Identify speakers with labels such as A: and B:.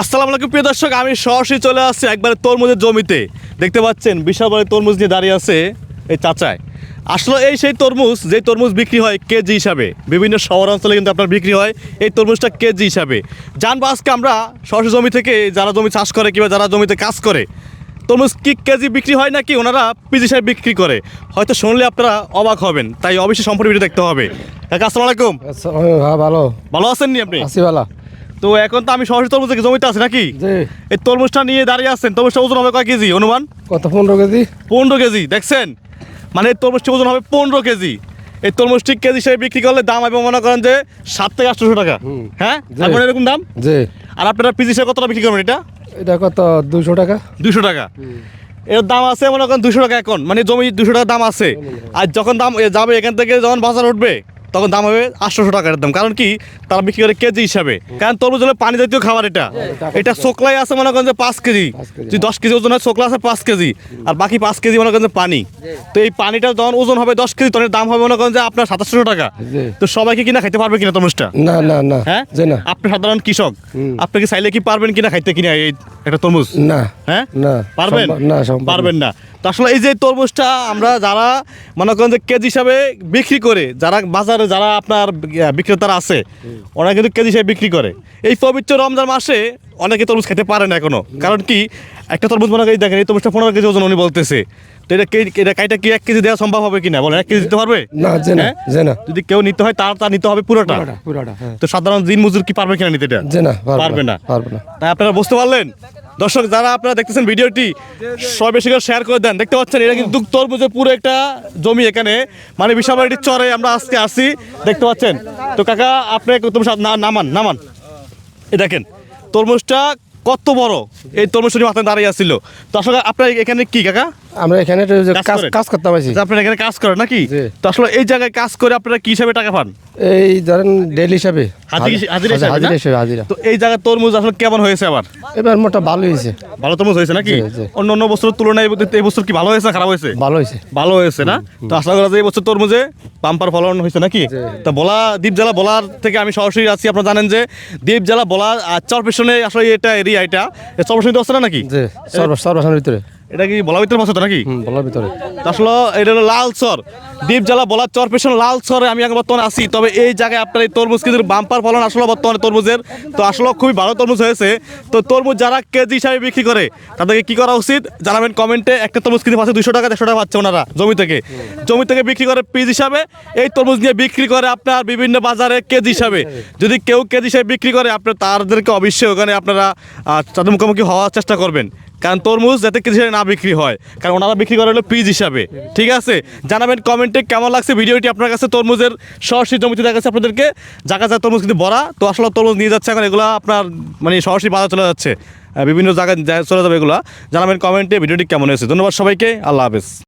A: আসসালামু আলাইকুম প্রিয় দর্শক আমি সরাসরি চলে আসছি একবারে তরমুজের জমিতে। দেখতে পাচ্ছেন বিশাল বড় তরমুজ নিয়ে দাঁড়িয়ে আছে এই চাচায়। আসলে এই সেই তরমুজ যে তরমুজ বিক্রি হয় কেজি হিসাবে বিভিন্ন শহর অঞ্চলে কিন্তু আপনার বিক্রি হয় এই তরমুজটা কেজি হিসাবে। জানব আজকে আমরা সরাসরি জমি থেকে যারা জমি চাষ করে কিংবা যারা জমিতে কাজ করে তরমুজ কি কেজি বিক্রি হয় নাকি ওনারা পিজি হিসাবে বিক্রি করে? হয়তো শুনলে আপনারা অবাক হবেন তাই অবশ্যই সম্পূর্ণ ভিডিও দেখতে হবে। কাকা আসসালামু আলাইকুম
B: হ্যাঁ ভালো।
A: ভালো আছেন নি আপনি?
B: আছি ভালো।
A: তো এখন তো আমি সরাসরি তরমুজ থেকে জমিতে আছি নাকি? এই তরমুজটা নিয়ে দাঁড়িয়ে আছেন তরমুজটা ওজন হবে কয় কেজি অনুমান?
B: কত পনেরো কেজি?
A: পনেরো কেজি দেখছেন? মানে এই তরমুজটি ওজন হবে পনেরো কেজি। এই তরমুজটি কেজি হিসেবে বিক্রি করলে দাম হবে মনে করেন যে সাত থেকে আটশোশো টাকা। হ্যাঁ? এখন এরকম দাম?
B: জি।
A: আর আপনারা পিজি হিসেবে কতটা বিক্রি করবেন এটা?
B: এটা কত দুশো টাকা?
A: দুশো টাকা। এর দাম আছে মনে করেন দুশো টাকা এখন মানে জমি দুশো টাকা দাম আছে। আর যখন দাম যাবে এখান থেকে যখন বাজার উঠবে তখন দাম হবে আটশোশো টাকার দাম। কারণ কি? তারা বিক্রি করে কেজি হিসাবে। কারণ তরমুজ হলো পানি জাতীয় খাবার এটা। এটা শোকলাই আছে মনে করেন যে পাঁচ কেজি। যদি দশ কেজি ওজন হয় শোকলা আছে পাঁচ কেজি। আর বাকি পাঁচ কেজি মনে করেন যে পানি। তো এই পানিটা যখন ওজন হবে দশ কেজি তখন দাম হবে মনে করেন যে আপনার সাতাশশো টাকা। তো সবাইকে কিনা খাইতে পারবে কিনা তরমুজটা?
B: না না না।
A: হ্যাঁ? আপনি সাধারণ কৃষক। আপনি কি চাইলে কি পারবেন কিনা খাইতে কিনা এই একটা তরমুজ?
B: না।
A: হ্যাঁ?
B: না
A: পারবেন?
B: না।
A: পারবেন না। তো আসলে এই যে তরমুজটা আমরা যারা মনে করেন যে কেজি হিসাবে বিক্রি করে যারা বাজারে যারা আপনার বিক্রেতারা আছে ওরা কিন্তু কেজি হিসাবে বিক্রি করে। এই পবিত্র রমজান মাসে অনেকে তরমুজ খেতে পারে না এখনও। কারণ কি? একটা তরমুজ মনে করি দেখেন এই তরমুজটা পনেরো কেজি ওজন উনি বলতেছে। তো এটা কে- এটা কাইটা কি এক কেজি দেওয়া সম্ভব হবে কিনা? বলেন এক কেজি দিতে পারবে?
B: না
A: হ্যাঁ? যদি কেউ নিতে হয় তার তা নিতে হবে পুরোটা।
B: পুরোটা হ্যাঁ।
A: তো সাধারণ দিন মজুর কি পারবে কিনা নিতে এটা? পারবে না।
B: পারবে না।
A: তাই আপনারা বুঝতে পারলেন? দর্শক, যারা আপনারা দেখতেছেন ভিডিওটি, সবাই বেশি করে শেয়ার করে দেন। দেখতে পাচ্ছেন, এটা কিন্তু তরমুজের পুরো একটা জমি এখানে। মানে বিশাল বাড়িটির চরে আমরা আজকে আসি দেখতে পাচ্ছেন? তো কাকা, আপনি তরমুজ না- নামান নামান। এ দেখেন, তরমুজটা কত বড়? এই তরমুজটি মাথায় দাঁড়িয়ে আসছিল তো আসলে আপনার এখানে কি, কাকা?
B: আমরা এখানে
A: কাজ
B: করতে পারছি।
A: আপনারা এখানে কাজ করেন নাকি? তো আসলে এই জায়গায় কাজ করে আপনারা কি হিসাবে টাকা পান?
B: এই ধরেন ডেলি হিসাবে।
A: হাজিরা হাজিরা তো এই জায়গায় তরমুজ আসলে কেমন হয়েছে আবার?
B: এবার মোটা ভালো হয়েছে।
A: ভালো তরমুজ হয়েছে নাকি। অন্য অন্য বছরের তুলনায় এই- বছর কি ভালো হয়েছে খারাপ হয়েছে?
B: ভালো হয়েছে।
A: ভালো হয়েছে না? তো আশা করা যায় এই বছর তরমুজে পাম্পার ফলন হয়েছে নাকি। তা বলা দ্বীপ জেলা বলার থেকে আমি সরাসরি আছি আপনারা জানেন যে দ্বীপ জেলা বলা চর চরপেশনে আসলে এটা এরিয়া এটা। চরপেশনে আছে না নাকি?
B: সর্বসানের ভিতরে।
A: এটা কি বলা ভিতরে তো নাকি?
B: বলার ভিতরে।
A: আসলে এটা হলো লাল চর। দ্বীপ জেলা বলার চরপেশন লাল চরে আমি বর্তমানে আছি। তবে এই জায়গায় আপনার এই তরমুজ কিন্তু বাম্পার ফলন আসলে বর্তমানে তরমুজের। তো আসলে খুবই ভালো তরমুজ হয়েছে। তো তরমুজ যারা কেজি হিসাবে বিক্রি করে, তাদেরকে কি করা উচিত? জানাবেন কমেন্টে। একটা তরমুজ কিন্তু পাচ্ছে দুশো টাকা, দেড়শো টাকা পাচ্ছে ওনারা জমি থেকে। জমি থেকে বিক্রি করে পিস হিসাবে। এই তরমুজ নিয়ে বিক্রি করে আপনার বিভিন্ন বাজারে কেজি হিসাবে। যদি কেউ কেজি হিসাবে বিক্রি করে আপনার তাদেরকে অবশ্যই ওখানে আপনারা তাদের মুখোমুখি হওয়ার চেষ্টা করবেন। কারণ তরমুজ যাতে কেজি না বিক্রি হয়, কারণ ওনারা বিক্রি করে হলো পিস হিসাবে। ঠিক আছে? জানাবেন কমেন্টে। কেমন লাগছে ভিডিওটি আপনার কাছে তরমুজের সরাসরি জমিতে দেখা যাচ্ছে আপনাদেরকে। জায়গা যায় তরমুজ কিন্তু বড়া তো আসলে তরমুজ নিয়ে যাচ্ছে এখন, এগুলো আপনার মানে সরাসরি বাজার চলে যাচ্ছে। বিভিন্ন জায়গায় চলে যাবে এগুলো। জানাবেন কমেন্টে ভিডিওটি কেমন হয়েছে। ধন্যবাদ সবাইকে, আল্লাহ হাফেজ।